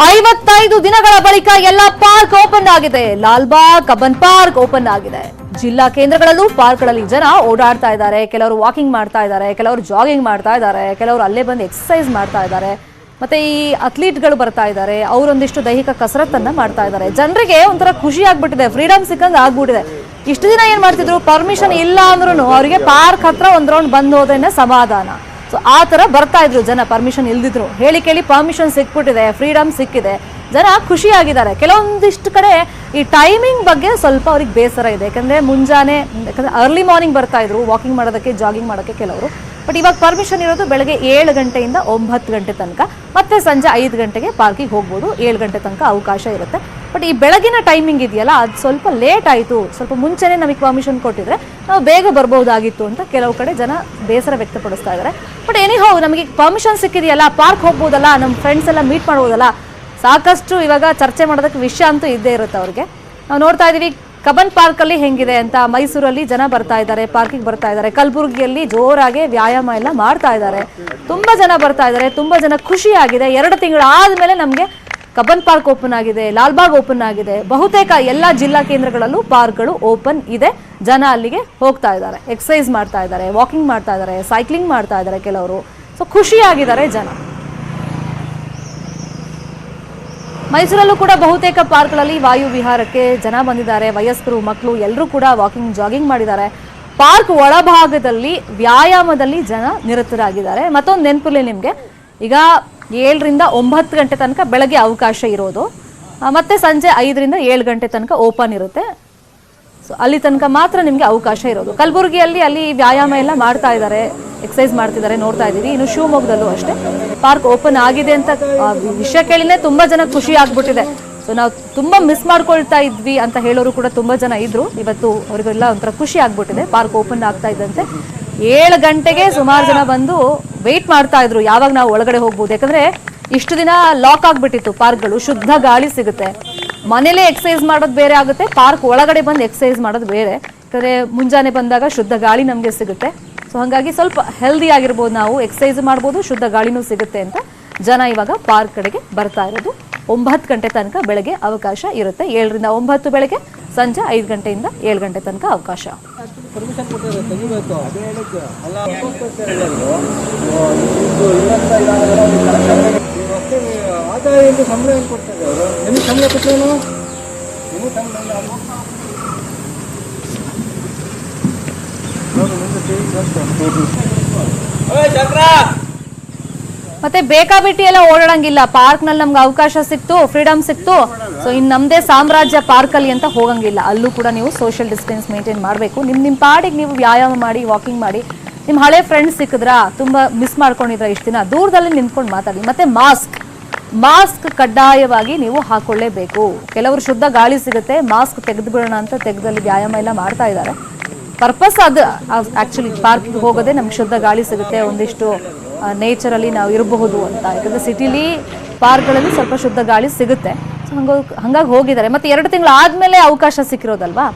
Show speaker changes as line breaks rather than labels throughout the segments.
ಐವತ್ತೈದು ದಿನಗಳ ಬಳಿಕ ಎಲ್ಲ ಪಾರ್ಕ್ ಓಪನ್ ಆಗಿದೆ. ಲಾಲ್ಬಾಗ್, ಕಬ್ಬನ್ ಪಾರ್ಕ್ ಓಪನ್ ಆಗಿದೆ. ಜಿಲ್ಲಾ ಕೇಂದ್ರಗಳಲ್ಲೂ ಪಾರ್ಕ್ಗಳಲ್ಲಿ ಜನ ಓಡಾಡ್ತಾ ಇದ್ದಾರೆ. ಕೆಲವರು ವಾಕಿಂಗ್ ಮಾಡ್ತಾ ಇದ್ದಾರೆ, ಕೆಲವರು ಜಾಗಿಂಗ್ ಮಾಡ್ತಾ ಇದ್ದಾರೆ, ಕೆಲವರು ಅಲ್ಲೇ ಬಂದು ಎಕ್ಸರ್ಸೈಸ್ ಮಾಡ್ತಾ ಇದ್ದಾರೆ. ಮತ್ತೆ ಈ ಅಥ್ಲೀಟ್ಗಳು ಬರ್ತಾ ಇದ್ದಾರೆ. ಅವರೊಂದಿಷ್ಟು ದೈಹಿಕ ಕಸರತ್ತನ್ನ ಮಾಡ್ತಾ ಇದ್ದಾರೆ. ಜನರಿಗೆ ಒಂಥರ ಖುಷಿ ಆಗ್ಬಿಟ್ಟಿದೆ ಫ್ರೀಡಮ್ ಸಿಕ್ಕಂಗೆ ಆಗ್ಬಿಟ್ಟಿದೆ. ಇಷ್ಟು ದಿನ ಏನ್ ಮಾಡ್ತಿದ್ರು? ಪರ್ಮಿಷನ್ ಇಲ್ಲ ಅಂದ್ರೂ ಅವರಿಗೆ ಪಾರ್ಕ್ ಹತ್ರ ಒಂದ್ ರೌಂಡ್ ಬಂದ್ ಸಮಾಧಾನ. ಸೊ ಆ ಥರ ಬರ್ತಾ ಇದ್ರು ಜನ ಪರ್ಮಿಷನ್ ಇಲ್ದಿದ್ರು. ಹೇಳಿ ಕೇಳಿ ಪರ್ಮಿಷನ್ ಸಿಕ್ಬಿಟ್ಟಿದೆ ಫ್ರೀಡಮ್ ಸಿಕ್ಕಿದೆ. ಜನ ಖುಷಿಯಾಗಿದ್ದಾರೆ. ಕೆಲವೊಂದಿಷ್ಟು ಕಡೆ ಈ ಟೈಮಿಂಗ್ ಬಗ್ಗೆ ಸ್ವಲ್ಪ ಅವ್ರಿಗೆ ಬೇಸರ ಇದೆ. ಯಾಕಂದರೆ ಮುಂಜಾನೆ, ಯಾಕಂದರೆ ಅರ್ಲಿ ಮಾರ್ನಿಂಗ್ ಬರ್ತಾ ಇದ್ರು ವಾಕಿಂಗ್ ಮಾಡೋದಕ್ಕೆ ಜಾಗಿಂಗ್ ಮಾಡೋಕ್ಕೆ ಕೆಲವರು. ಬಟ್ ಇವಾಗ ಪರ್ಮಿಷನ್ ಇರೋದು ಬೆಳಗ್ಗೆ ಏಳು ಗಂಟೆಯಿಂದ ಒಂಬತ್ತು ಗಂಟೆ ತನಕ. ಮತ್ತೆ ಸಂಜೆ ಐದು ಗಂಟೆಗೆ ಪಾರ್ಕಿಗೆ ಹೋಗ್ಬೋದು. ಏಳು ಗಂಟೆ ತನಕ ಅವಕಾಶ ಇರುತ್ತೆ. ಬಟ್ ಈ ಬೆಳಗಿನ ಟೈಮಿಂಗ್ ಇದೆಯಲ್ಲ, ಅದು ಸ್ವಲ್ಪ ಲೇಟ್ ಆಯಿತು. ಸ್ವಲ್ಪ ಮುಂಚೆನೇ ನಮಗೆ ಪರ್ಮಿಷನ್ ಕೊಟ್ಟಿದ್ರೆ ನಾವು ಬೇಗ ಬರ್ಬೋದಾಗಿತ್ತು ಅಂತ ಕೆಲವು ಕಡೆ ಜನ ಬೇಸರ ವ್ಯಕ್ತಪಡಿಸ್ತಾ ಇದ್ದಾರೆ ಬಟ್ ಎನಿಹೋ ನಮಗೆ ಪರ್ಮಿಷನ್ ಸಿಕ್ಕಿದೆಯಲ್ಲ ಪಾರ್ಕ್ ಹೋಗ್ಬೋದಲ್ಲ ನಮ್ಮ ಫ್ರೆಂಡ್ಸ್ ಎಲ್ಲ ಮೀಟ್ ಮಾಡ್ಬೋದಲ್ಲ, ಸಾಕಷ್ಟು ಇವಾಗ ಚರ್ಚೆ ಮಾಡೋದಕ್ಕೆ ವಿಷಯ ಅಂತೂ ಇದ್ದೇ ಇರುತ್ತೆ ಅವ್ರಿಗೆ. ನಾವು ನೋಡ್ತಾ ಇದೀವಿ ಕಬನ್ ಪಾರ್ಕ್ ಅಲ್ಲಿ ಹೆಂಗಿದೆ ಅಂತ ಮೈಸೂರಲ್ಲಿ ಜನ ಬರ್ತಾ ಇದ್ದಾರೆ, ಪಾರ್ಕಿಂಗ್ ಬರ್ತಾ ಇದ್ದಾರೆ. ಕಲಬುರಗಿಯಲ್ಲಿ ಜೋರಾಗಿ ವ್ಯಾಯಾಮ ಎಲ್ಲ ಮಾಡ್ತಾ ಇದ್ದಾರೆ. ತುಂಬಾ ಜನ ಬರ್ತಾ ಇದ್ದಾರೆ, ತುಂಬಾ ಜನ ಖುಷಿಯಾಗಿದೆ. ಎರಡು ತಿಂಗಳು ಆದ್ಮೇಲೆ ನಮಗೆ ಕಬ್ಬನ್ ಪಾರ್ಕ್ ಓಪನ್ ಆಗಿದೆ, ಲಾಲ್ಬಾಗ್ ಓಪನ್ ಆಗಿದೆ. ಬಹುತೇಕ ಎಲ್ಲ ಜಿಲ್ಲಾ ಕೇಂದ್ರಗಳಲ್ಲೂ ಪಾರ್ಕ್ಗಳು ಓಪನ್ ಇದೆ. ಜನ ಅಲ್ಲಿಗೆ ಹೋಗ್ತಾ ಇದ್ದಾರೆ ಎಕ್ಸಸೈಸ್ ಮಾಡ್ತಾ ಇದ್ದಾರೆ, ವಾಕಿಂಗ್ ಮಾಡ್ತಾ ಇದ್ದಾರೆ, ಸೈಕ್ಲಿಂಗ್ ಮಾಡ್ತಾ ಇದ್ದಾರೆ ಕೆಲವರು. ಸೊ ಖುಷಿಯಾಗಿದ್ದಾರೆ ಜನ. ಮೈಸೂರಲ್ಲೂ ಕೂಡ ಬಹುತೇಕ ಪಾರ್ಕ್ಗಳಲ್ಲಿ ವಾಯು ವಿಹಾರಕ್ಕೆ ಜನ ಬಂದಿದ್ದಾರೆ. ವಯಸ್ಕರು, ಮಕ್ಕಳು ಎಲ್ಲರೂ ಕೂಡ ವಾಕಿಂಗ್, ಜಾಗಿಂಗ್ ಮಾಡಿದ್ದಾರೆ. ಪಾರ್ಕ್ ಒಳಭಾಗದಲ್ಲಿ ವ್ಯಾಯಾಮದಲ್ಲಿ ಜನ ನಿರತರಾಗಿದ್ದಾರೆ. ಮತ್ತೊಂದು ನೆನಪಿರಲಿ ನಿಮಗೆ. ಈಗ ಏಳರಿಂದ ಒಂಬತ್ತು ಗಂಟೆ ತನಕ ಬೆಳಗ್ಗೆ ಅವಕಾಶ ಇರೋದು. ಮತ್ತೆ ಸಂಜೆ ಐದರಿಂದ ಏಳು ಗಂಟೆ ತನಕ ಓಪನ್ ಇರುತ್ತೆ. ಅಲ್ಲಿ ತನಕ ಮಾತ್ರ ನಿಮಗೆ ಅವಕಾಶ ಇರೋದು. ಕಲಬುರಗಿಯಲ್ಲಿ ಅಲ್ಲಿ ವ್ಯಾಯಾಮ ಎಲ್ಲ ಮಾಡ್ತಾ ಇದ್ದಾರೆ ಎಕ್ಸಸೈಸ್ ಮಾಡ್ತಿದ್ದಾರೆ, ನೋಡ್ತಾ ಇದ್ದೀವಿ. ಇನ್ನು ಶಿವಮೊಗ್ಗದಲ್ಲೂ ಅಷ್ಟೇ. ಪಾರ್ಕ್ ಓಪನ್ ಆಗಿದೆ ಅಂತ ವಿಷಯ ಕೇಳಿನೇ ತುಂಬ ಜನ ಖುಷಿ ಆಗ್ಬಿಟ್ಟಿದೆ. ಸೊ ನಾವು ತುಂಬ ಮಿಸ್ ಮಾಡ್ಕೊಳ್ತಾ ಇದ್ವಿ ಅಂತ ಹೇಳೋರು ಕೂಡ ತುಂಬ ಜನ ಇದ್ರು. ಇವತ್ತು ಅವರಿಗೆಲ್ಲ ಒಂಥರ ಖುಷಿ ಆಗ್ಬಿಟ್ಟಿದೆ. ಪಾರ್ಕ್ ಓಪನ್ ಆಗ್ತಾ ಇದ್ದಂತೆ. ಏಳು ಗಂಟೆಗೆ ಸುಮಾರು ಜನ ಬಂದು ವೆಯ್ಟ್ ಮಾಡ್ತಾ ಇದ್ರು. ಯಾವಾಗ ನಾವು ಒಳಗಡೆ ಹೋಗ್ಬೋದು? ಯಾಕಂದ್ರೆ ಇಷ್ಟು ದಿನ ಲಾಕ್ ಆಗ್ಬಿಟ್ಟಿತ್ತು ಪಾರ್ಕ್ಗಳು. ಶುದ್ಧ ಗಾಳಿ ಸಿಗುತ್ತೆ. ಮನೇಲೇ ಎಕ್ಸಸೈಸ್ ಮಾಡೋದು ಬೇರೆ ಆಗುತ್ತೆ ಪಾರ್ಕ್ ಒಳಗಡೆ ಬಂದು ಎಕ್ಸಸೈಸ್ ಮಾಡೋದು ಬೇರೆ. ಯಾಕಂದ್ರೆ ಮುಂಜಾನೆ ಬಂದಾಗ ಶುದ್ಧ ಗಾಳಿ ನಮಗೆ ಸಿಗುತ್ತೆ. ಸೊ ಹಾಗಾಗಿ ಸ್ವಲ್ಪ ಹೆಲ್ದಿ ಆಗಿರ್ಬೋದು ನಾವು ಎಕ್ಸಸೈಸ್ ಮಾಡ್ಬೋದು ಶುದ್ಧ ಗಾಳಿನೂ ಸಿಗುತ್ತೆ ಅಂತ ಜನ ಇವಾಗ ಪಾರ್ಕ್ ಕಡೆಗೆ ಬರ್ತಾ ಇರೋದು. ಒಂಬತ್ತು ಗಂಟೆ ತನಕ ಬೆಳಗ್ಗೆ ಅವಕಾಶ ಇರುತ್ತೆ. ಏಳರಿಂದ ಒಂಬತ್ತು ಬೆಳಗ್ಗೆ ಸಂಜೆ ಐದು ಗಂಟೆಯಿಂದ ಏಳು ಗಂಟೆ ತನಕ ಅವಕಾಶ.
ರಸ್ತೆ ಆದಾಯ ಎಂದು ಸಂಬಳ ಏನು ಕೊಡ್ತಾರೆ ಅವರು ನಿಮಗೆ ಸಂಬಳ ಕೊಟ್ಟರೇನು ನಿಮಗೆ ಸಂಬಳ ಇಲ್ಲ.
ಮತ್ತೆ ಬೇಕಾಬಿಟ್ಟಿ ಎಲ್ಲ ಓಡಾಡಂಗಿಲ್ಲ. ಪಾರ್ಕ್ನಲ್ಲಿ ನಮ್ಗೆ ಅವಕಾಶ ಸಿಕ್ತು ಫ್ರೀಡಮ್ ಸಿಕ್ತು. ಸೊ ಇನ್ ನಮ್ದೇ ಸಾಮ್ರಾಜ್ಯ ಪಾರ್ಕ್ ಅಲ್ಲಿ ಅಂತ ಹೋಗಂಗಿಲ್ಲ. ಅಲ್ಲೂ ಕೂಡ ನೀವು ಸೋಷಿಯಲ್ ಡಿಸ್ಟೆನ್ಸ್ ಮೇಂಟೈನ್ ಮಾಡಬೇಕು. ನಿಮ್ ನಿಮ್ ಪಾಡಿಗೆ ನೀವು ವ್ಯಾಯಾಮ ಮಾಡಿ ವಾಕಿಂಗ್ ಮಾಡಿ. ನಿಮ್ ಹಳೆ ಫ್ರೆಂಡ್ಸ್ ಸಿಕ್ಕಿದ್ರಾ ತುಂಬಾ ಮಿಸ್ ಮಾಡ್ಕೊಂಡಿದ್ರ ಇಷ್ಟು ದಿನ. ದೂರದಲ್ಲಿ ನಿಂತ್ಕೊಂಡು ಮಾತಾಡಿ ಮತ್ತೆ ಮಾಸ್ಕ್ ಮಾಸ್ಕ್ ಕಡ್ಡಾಯವಾಗಿ ನೀವು ಹಾಕೊಳ್ಳೇಬೇಕು. ಕೆಲವರು ಶುದ್ಧ ಗಾಳಿ ಸಿಗುತ್ತೆ, ಮಾಸ್ಕ್ ತೆಗೆದು ಬಿಡೋಣ ಅಂತ ತೆಗೆದಲ್ಲಿ ವ್ಯಾಯಾಮ ಎಲ್ಲ ಮಾಡ್ತಾ ಇದ್ದಾರೆ. ಪರ್ಪಸ್ ಅದು ಆಕ್ಚುಲಿ ಪಾರ್ಕ್ ಹೋಗೋದೇ ನಮ್ಗೆ ಶುದ್ಧ ಗಾಳಿ ಸಿಗುತ್ತೆ, ಒಂದಿಷ್ಟು ನೇಚರಲ್ಲಿ ನಾವು ಇರಬಹುದು ಅಂತ. ಯಾಕಂದರೆ ಸಿಟಿಲಿ, ಪಾರ್ಕ್ಗಳಲ್ಲಿ ಸ್ವಲ್ಪ ಶುದ್ಧ ಗಾಳಿ ಸಿಗುತ್ತೆ. ಸೊ ಹಂಗಾಗಿ ಹಂಗಾಗಿ ಹೋಗಿದ್ದಾರೆ. ಮತ್ತೆ ಎರಡು ತಿಂಗಳು ಆದಮೇಲೆ ಅವಕಾಶ ಸಿಕ್ಕಿರೋದಲ್ವಾ?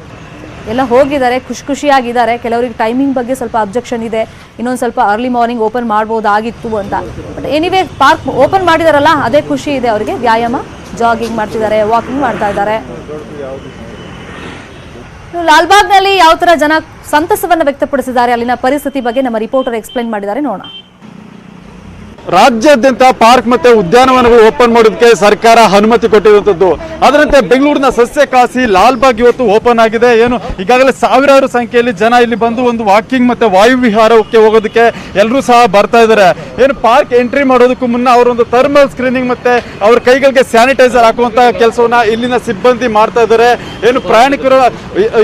ಎಲ್ಲ ಹೋಗಿದ್ದಾರೆ, ಖುಷಿ ಖುಷಿಯಾಗಿದ್ದಾರೆ. ಕೆಲವರಿಗೆ ಟೈಮಿಂಗ್ ಬಗ್ಗೆ ಸ್ವಲ್ಪ ಅಬ್ಜೆಕ್ಷನ್ ಇದೆ. ಇನ್ನೊಂದು ಸ್ವಲ್ಪ ಅರ್ಲಿ ಮಾರ್ನಿಂಗ್ ಓಪನ್ ಮಾಡ್ಬೋದಾಗಿತ್ತು ಅಂತ. ಬಟ್ ಎನಿವೇ ಪಾರ್ಕ್ ಓಪನ್ ಮಾಡಿದಾರಲ್ಲ, ಅದೇ ಖುಷಿ ಇದೆ ಅವರಿಗೆ. ವ್ಯಾಯಾಮ ಜಾಗಿಂಗ್ ಮಾಡ್ತಿದ್ದಾರೆ ವಾಕಿಂಗ್ ಮಾಡ್ತಾ ಇದ್ದಾರೆ. ಲಾಲ್ಬಾಗ್ನಲ್ಲಿ ಯಾವ ತರ ಜನ ಸಂತಸವನ್ನ ವ್ಯಕ್ತಪಡಿಸಿದ್ದಾರೆ, ಅಲ್ಲಿನ ಪರಿಸ್ಥಿತಿ ಬಗ್ಗೆ ನಮ್ಮ ರಿಪೋರ್ಟರ್ ಎಕ್ಸ್ಪ್ಲೈನ್ ಮಾಡಿದ್ದಾರೆ, ನೋಡೋಣ.
ರಾಜ್ಯಾದ್ಯಂತ ಪಾರ್ಕ್ ಮತ್ತೆ ಉದ್ಯಾನವನಗಳು ಓಪನ್ ಮಾಡೋದಕ್ಕೆ ಸರ್ಕಾರ ಅನುಮತಿ ಕೊಟ್ಟಿರುವಂತದ್ದು. ಅದರಂತೆ ಬೆಂಗಳೂರಿನ ಸಸ್ಯ ಕಾಸಿ ಲಾಲ್ಬಾಗ್ ಇವತ್ತು ಓಪನ್ ಆಗಿದೆ. ಏನು, ಈಗಾಗಲೇ ಸಾವಿರಾರು ಸಂಖ್ಯೆಯಲ್ಲಿ ಜನ ಇಲ್ಲಿ ಬಂದು ಒಂದು ವಾಕಿಂಗ್ ಮತ್ತೆ ವಾಯು ವಿಹಾರಕ್ಕೆ ಹೋಗೋದಕ್ಕೆ ಎಲ್ಲರೂ ಸಹ ಬರ್ತಾ ಇದ್ದಾರೆ. ಏನು, ಪಾರ್ಕ್ ಎಂಟ್ರಿ ಮಾಡೋದಕ್ಕೂ ಮುನ್ನ ಅವರೊಂದು ಥರ್ಮಲ್ ಸ್ಕ್ರೀನಿಂಗ್ ಮತ್ತೆ ಅವ್ರ ಕೈಗಳಿಗೆ ಸ್ಯಾನಿಟೈಸರ್ ಹಾಕುವಂತ ಕೆಲಸವನ್ನ ಇಲ್ಲಿನ ಸಿಬ್ಬಂದಿ ಮಾಡ್ತಾ ಇದ್ದಾರೆ. ಏನು, ಪ್ರಯಾಣಿಕರು,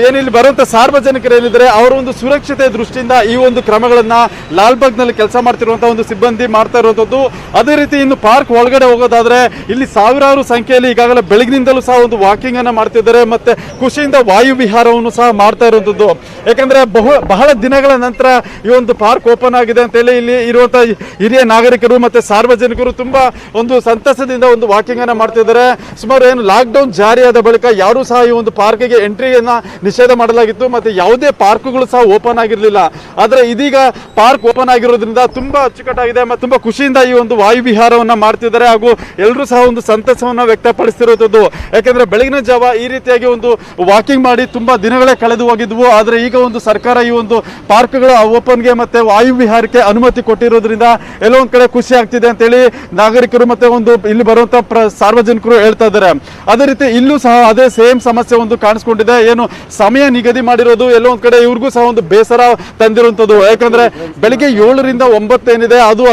ಏನು, ಇಲ್ಲಿ ಬರುವಂತ ಸಾರ್ವಜನಿಕರು ಏನಿದ್ದಾರೆ ಅವರ ಒಂದು ಸುರಕ್ಷತೆ ದೃಷ್ಟಿಯಿಂದ ಈ ಒಂದು ಕ್ರಮಗಳನ್ನ ಲಾಲ್ಬಾಗ್ನಲ್ಲಿ ಕೆಲಸ ಮಾಡ್ತಿರುವಂತಹ ಒಂದು ಸಿಬ್ಬಂದಿ ಮಾಡ್ತಾ ಇರುವಂತದ್ದು. ಅದೇ ರೀತಿ ಇನ್ನು ಪಾರ್ಕ್ ಒಳಗಡೆ ಹೋಗೋದಾದ್ರೆ ಇಲ್ಲಿ ಸಾವಿರಾರು ಸಂಖ್ಯೆಯಲ್ಲಿ ಈಗಾಗಲೇ ಬೆಳಗಿನಿಂದಲೂ ಸಹ ಒಂದು ವಾಕಿಂಗ್ ಅನ್ನ ಮಾಡ್ತಿದ್ದಾರೆ ಮತ್ತೆ ಖುಷಿಯಿಂದ ವಾಯು ವಿಹಾರವನ್ನು ಸಹ ಮಾಡ್ತಾ ಇರುವಂತದ್ದು. ಯಾಕಂದ್ರೆ ಬಹು, ಬಹಳ ದಿನಗಳ ನಂತರ ಈ ಒಂದು ಪಾರ್ಕ್ ಓಪನ್ ಆಗಿದೆ ಅಂತ ಹೇಳಿ ಇಲ್ಲಿ ಇರುವಂತಹ ಹಿರಿಯ ನಾಗರಿಕರು ಮತ್ತೆ ಸಾರ್ವಜನಿಕರು ತುಂಬಾ ಒಂದು ಸಂತಸದಿಂದ ಒಂದು ವಾಕಿಂಗ್ ಅನ್ನ ಮಾಡ್ತಿದ್ದಾರೆ ಸುಮಾರು ಏನು ಲಾಕ್ ಡೌನ್ ಜಾರಿಯಾದ ಬಳಿಕ ಯಾರು ಸಹ ಈ ಒಂದು ಪಾರ್ಕ್ಗೆ ಎಂಟ್ರಿಯನ್ನ ನಿಷೇಧ ಮಾಡಲಾಗಿತ್ತು ಮತ್ತೆ ಯಾವುದೇ ಪಾರ್ಕ್ಗಳು ಸಹ ಓಪನ್ ಆಗಿರಲಿಲ್ಲ. ಆದ್ರೆ ಇದೀಗ ಪಾರ್ಕ್ ಓಪನ್ ಆಗಿರೋದ್ರಿಂದ ತುಂಬಾ ಅಚ್ಚುಕಟ್ಟಾಗಿದೆ ಮತ್ತೆ ತುಂಬಾ ಖುಷಿ ಖುಷಿಯಿಂದ ಈ ಒಂದು ವಾಯುವಿಹಾರವನ್ನು ಮಾಡ್ತಿದ್ದಾರೆ ಹಾಗೂ ಎಲ್ಲರೂ ಸಹ ಒಂದು ಸಂತಸವನ್ನ ವ್ಯಕ್ತಪಡಿಸಿರುವಂಥದ್ದು ಯಾಕೆಂದರೆ ಬೆಳಗಿನ ಜಾವ ಈ ರೀತಿಯಾಗಿ ಒಂದು ವಾಕಿಂಗ್ ಮಾಡಿ ತುಂಬಾ ದಿನಗಳೇ ಕಳೆದು ಹೋಗಿದ್ವು. ಆದರೆ ಈಗ ಒಂದು ಸರ್ಕಾರ ಈ ಒಂದು ಪಾರ್ಕ್ಗಳ ಓಪನ್ಗೆ ಮತ್ತೆ ವಾಯುವಿಹಾರಕ್ಕೆ ಅನುಮತಿ ಕೊಟ್ಟಿರೋದ್ರಿಂದ ಎಲ್ಲೋ ಒಂದ್ ಕಡೆ ಖುಷಿ ಆಗ್ತಿದೆ ಅಂತೇಳಿ ನಾಗರಿಕರು ಮತ್ತೆ ಒಂದು ಇಲ್ಲಿ ಬರುವಂಥ ಪ್ರ ಸಾರ್ವಜನಿಕರು ಹೇಳ್ತಾ ಇದ್ದಾರೆ. ಅದೇ ರೀತಿ ಇಲ್ಲೂ ಸಹ ಅದೇ ಸೇಮ್ ಸಮಸ್ಯೆ ಒಂದು ಕಾಣಿಸ್ಕೊಂಡಿದೆ. ಏನು ಸಮಯ ನಿಗದಿ ಮಾಡಿರೋದು, ಎಲ್ಲೋ ಒಂದ್ ಕಡೆ ಇವ್ರಿಗೂ ಸಹ ಒಂದು ಬೇಸರ ತಂದಿರುವಂಥದ್ದು ಯಾಕಂದರೆ ಬೆಳಿಗ್ಗೆ ಏಳರಿಂದ ಒಂಬತ್ತೇನಿದೆ. ಅದು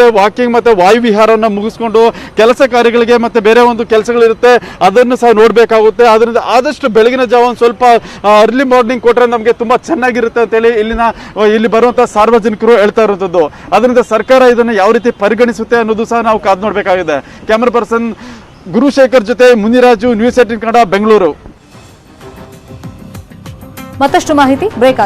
ಅಷ್ಟರೊಳಗಡೆ ವಾಕಿಂಗ್ ಮತ್ತೆ ವಾಯು ವಿಹಾರವನ್ನ ಮುಗಿಸ್ಕೊಂಡು ಕೆಲಸ ಕಾರ್ಯಗಳಿಗೆ ಮತ್ತೆ ಬೇರೆ ಒಂದು ಕೆಲಸಗಳಿರುತ್ತೆ, ಅದನ್ನು ಸಹ ನೋಡಬೇಕಾಗುತ್ತೆ. ಅದರಿಂದ ಆದಷ್ಟು ಬೆಳಗಿನ ಜಾವ ಸ್ವಲ್ಪ ಅರ್ಲಿ ಮಾರ್ನಿಂಗ್ ಕೊಟ್ಟರೆ ನಮಗೆ ತುಂಬಾ ಚೆನ್ನಾಗಿರುತ್ತೆ ಅಂತೇಳಿ ಇಲ್ಲಿನ ಇಲ್ಲಿ ಬರುವಂತ ಸಾರ್ವಜನಿಕರು ಹೇಳ್ತಾ ಇರುವಂತದ್ದು. ಅದರಿಂದ ಸರ್ಕಾರ ಇದನ್ನು ಯಾವ ರೀತಿ ಪರಿಗಣಿಸುತ್ತೆ ಅನ್ನೋದು ಸಹ ನಾವು ಕಾದು ನೋಡಬೇಕಾಗಿದೆ. ಕ್ಯಾಮರಾ ಪರ್ಸನ್ ಗುರುಶೇಖರ್ ಜೊತೆ ಮುನಿರಾಜು ನ್ಯೂಸ್ ಏಟಿನ್ ಕನ್ನಡ ಬೆಂಗಳೂರು
ಮತ್ತಷ್ಟು ಮಾಹಿತಿ ಬ್ರೇಕ್